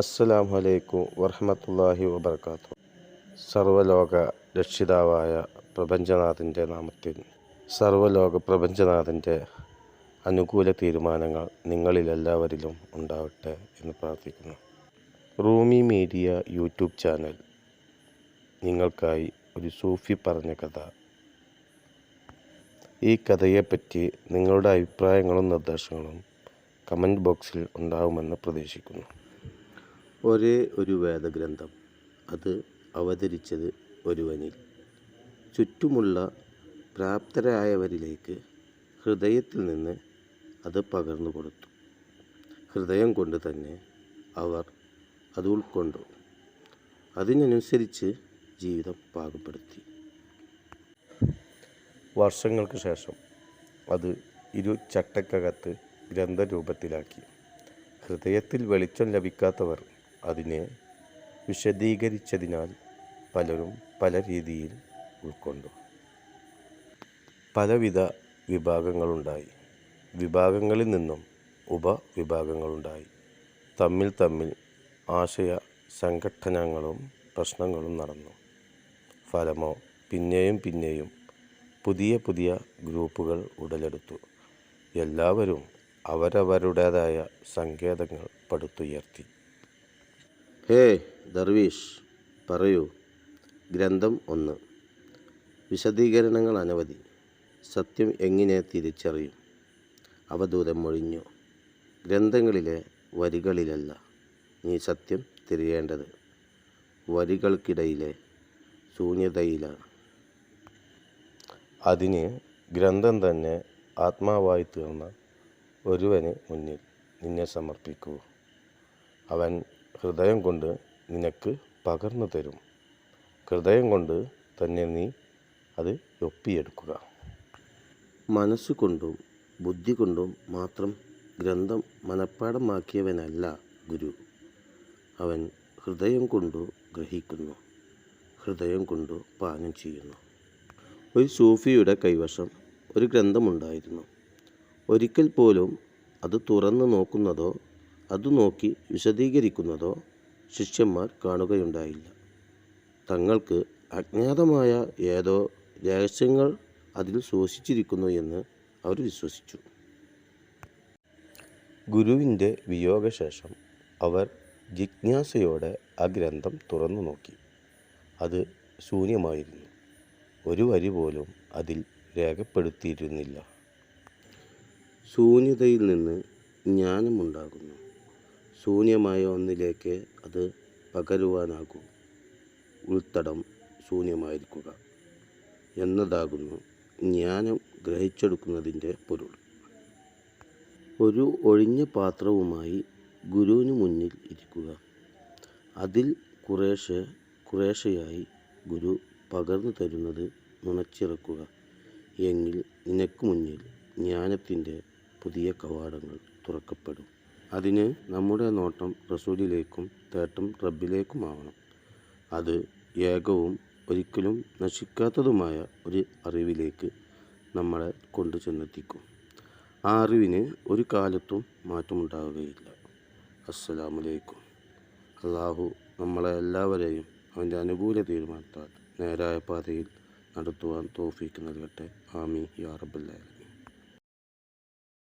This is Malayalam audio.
അസ്സലാമു അലൈക്കും വറഹമത്തല്ലാഹി വബർക്കാത്തു. സർവലോക രക്ഷിതാവായ പ്രപഞ്ചനാഥന്റെ നാമത്തിൽ സർവലോക പ്രപഞ്ചനാഥന്റെ അനുകൂല തീരുമാനങ്ങൾ നിങ്ങളിലെല്ലാവരിലും ഉണ്ടാവട്ടെ എന്ന് പ്രാർത്ഥിക്കുന്നു. റൂമി മീഡിയ യൂട്യൂബ് ചാനൽ നിങ്ങൾക്കായി ഒരു സൂഫി പറഞ്ഞ കഥ. ഈ കഥയെപ്പറ്റി നിങ്ങളുടെ അഭിപ്രായങ്ങളും നിർദ്ദേശങ്ങളും കമന്റ് ബോക്സിൽ ഉണ്ടാവുമെന്ന് പ്രതീക്ഷിക്കുന്നു. ഒരേ ഒരു വേദഗ്രന്ഥം. അത് അവതരിച്ചത് ഒരുവനിൽ. ചുറ്റുമുള്ള പ്രാപ്തരായവരിലേക്ക് ഹൃദയത്തിൽ നിന്ന് അത് പകർന്നു കൊടുത്തു. ഹൃദയം കൊണ്ട് തന്നെ അവർ അത് ഉൾക്കൊണ്ടു. അതിനനുസരിച്ച് ജീവിതം പാകപ്പെടുത്തി. വർഷങ്ങൾക്ക് ശേഷം അത് ഇരു ചട്ടക്കകത്ത് ഗ്രന്ഥരൂപത്തിലാക്കി. ഹൃദയത്തിൽ വെളിച്ചം ലഭിക്കാത്തവർ അതിനെ വിശദീകരിച്ചതിനാൽ പലരും പല രീതിയിൽ ഉൾക്കൊണ്ടു. പലവിധ വിഭാഗങ്ങളുണ്ടായി. വിഭാഗങ്ങളിൽ നിന്നും ഉപവിഭാഗങ്ങളുണ്ടായി. തമ്മിൽ തമ്മിൽ ആശയ സംഘട്ടനങ്ങളും പ്രശ്നങ്ങളും നടന്നു. ഫലമോ പിന്നെയും പിന്നെയും പുതിയ പുതിയ ഗ്രൂപ്പുകൾ ഉടലെടുത്തു. എല്ലാവരും അവരവരുടേതായ സങ്കേതങ്ങൾ പടുത്തുയർത്തി. ഹേ ദർവീഷ് പറയൂ. ഗ്രന്ഥം ഒന്ന്. വിശദീകരണങ്ങൾ അനവധി. സത്യം എങ്ങനെ തിരിച്ചറിയും? അവധൂതം മൊഴിഞ്ഞു ഗ്രന്ഥങ്ങളിലെ വരികളിലല്ല നീ സത്യം തിരിയേണ്ടത്. വരികൾക്കിടയിലെ ശൂന്യതയിലാണ്. അതിന് ഗ്രന്ഥം തന്നെ ആത്മാവായി തീർന്ന ഒരുവന് മുന്നിൽ നിന്നെ സമർപ്പിക്കൂ. അവൻ ഹൃദയം കൊണ്ട് നിനക്ക് പകർന്നു തരും. ഹൃദയം കൊണ്ട് തന്നെ നീ അത് ഒപ്പിയെടുക്കുക. മനസ്സുകൊണ്ടും ബുദ്ധി കൊണ്ടും മാത്രം ഗ്രന്ഥം മനഃപ്പാടമാക്കിയവനല്ല ഗുരു. അവൻ ഹൃദയം കൊണ്ടു ഗ്രഹിക്കുന്നു ഹൃദയം കൊണ്ടു പാനം ചെയ്യുന്നു. ഒരു സൂഫിയുടെ കൈവശം ഒരു ഗ്രന്ഥമുണ്ടായിരുന്നു. ഒരിക്കൽ പോലും അത് തുറന്നു നോക്കുന്നതോ അത് നോക്കി വിശദീകരിക്കുന്നതോ ശിഷ്യന്മാർ കാണുകയുണ്ടായില്ല. തങ്ങൾക്ക് അജ്ഞാതമായ ഏതോ രഹസ്യങ്ങൾ അതിൽ സൂക്ഷിച്ചിരിക്കുന്നു എന്ന് അവർ വിശ്വസിച്ചു. ഗുരുവിന്റെ വിയോഗശേഷം അവർ ജിജ്ഞാസയോടെ ആ ഗ്രന്ഥം തുറന്നു നോക്കി. അത് ശൂന്യമായിരുന്നു. ഒരു വരി പോലും അതിൽ രേഖപ്പെടുത്തിയിരുന്നില്ല. ശൂന്യതയിൽ നിന്ന് ജ്ഞാനമുണ്ടാകുന്നു. ശൂന്യമായ ഒന്നിലേക്ക് അത് പകരുവാനാകും. ഉൾത്തടം ശൂന്യമായിരിക്കുക എന്നതാകുന്നു ജ്ഞാനം ഗ്രഹിച്ചെടുക്കുന്നതിന്റെ പൊരുൾ. ഒരു ഒഴിഞ്ഞ പാത്രവുമായി ഗുരുവിന് മുന്നിൽ ഇരിക്കുക. അതിൽ കുറേശ്ശെ കുറേശ്ശെയായി ഗുരു പകർന്നു തരുന്നത് നുണച്ചിറക്കുക. എങ്കിൽ നിനക്ക് മുന്നിൽ ജ്ഞാനത്തിന്റെ പുതിയ കവാടങ്ങൾ തുറക്കപ്പെടും. അതിന് നമ്മുടെ നോട്ടം റസൂലിലേക്കും തേട്ടം റബ്ബിലേക്കുമാവണം. അത് ഏകവും ഒരിക്കലും നശിക്കാത്തതുമായ ഒരു അറിവിലേക്ക് നമ്മളെ കൊണ്ടു ചെന്നെത്തിക്കും ആ അറിവിന് ഒരു കാലത്തും മാറ്റമുണ്ടാവുകയില്ല. അസ്സലാമലൈക്കും. അള്ളാഹു നമ്മളെ എല്ലാവരെയും അവന്റെ അനുകൂല തീരുമാനത്താൽ നേരായ പാതയിൽ നടത്തുവാൻ തോഫീക്ക് നൽകട്ടെ. ആമി യാ റബ്ബല്ലാലും